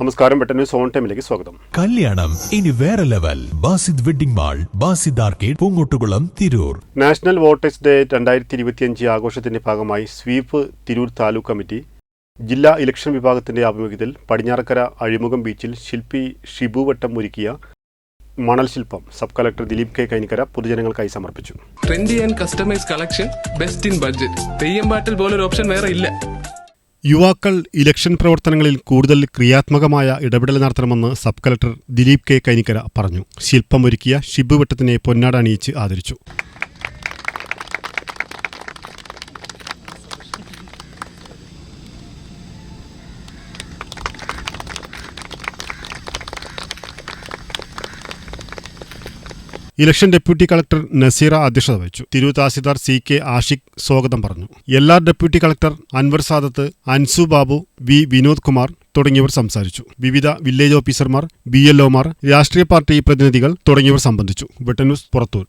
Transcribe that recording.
നമസ്കാരം പെട്ടെന്ന് സോൺ ടൈമിലേക്ക് സ്വാഗതം. കല്യാണം ഇനി വേറെ level. Basid wedding mall Basid arcade Poonkottukulam Tirur. National voters day രണ്ടായിരത്തി ഇരുപത്തിയഞ്ച് ആഘോഷത്തിന്റെ ഭാഗമായി സ്വീപ്പ് തിരൂർ താലൂക്ക് കമ്മിറ്റി ജില്ലാ ഇലക്ഷൻ വിഭാഗത്തിന്റെ ആഭിമുഖ്യത്തിൽ പടിഞ്ഞാറക്കര അഴിമുഖം ബീച്ചിൽ ശില്പി ഷിബു വട്ടം ഒരുക്കിയ മണൽ ശില്പം sub collector Dileep K Kainikkara പൊതുജനങ്ങൾക്കായി സമർപ്പിച്ചു. Trendy and customise collection best in budget Theyyam പാട്ടിൽ പോലൊരു ഓപ്ഷൻ വേറെ ഇല്ല. യുവാക്കൾ ഇലക്ഷൻ പ്രവർത്തനങ്ങളിൽ കൂടുതൽ ക്രിയാത്മകമായ ഇടപെടൽ നടത്തണമെന്ന് sub collector Dileep K Kainikkara പറഞ്ഞു. ശില്പമൊരുക്കിയ ഷിബു പൊന്നാട അണിയിച്ച് ആദരിച്ചു. ഇലക്ഷൻ ഡെപ്യൂട്ടി കളക്ടർ നസീറ അധ്യക്ഷത വഹിച്ചു. തിരൂർ തഹസിൽദാർ സി കെ ആഷിഖ് സ്വാഗതം പറഞ്ഞു. എല്ലാ deputy collector Anwar Sadath Ansu Babu V Vinod Kumar തുടങ്ങിയവർ സംസാരിച്ചു. വിവിധ വില്ലേജ് ഓഫീസർമാർ ബി എൽഒമാർ രാഷ്ട്രീയ പാർട്ടി പ്രതിനിധികൾ തുടങ്ങിയവർ സംബന്ധിച്ചു. വെട്ടന്യൂസ് പുറത്തൂർ.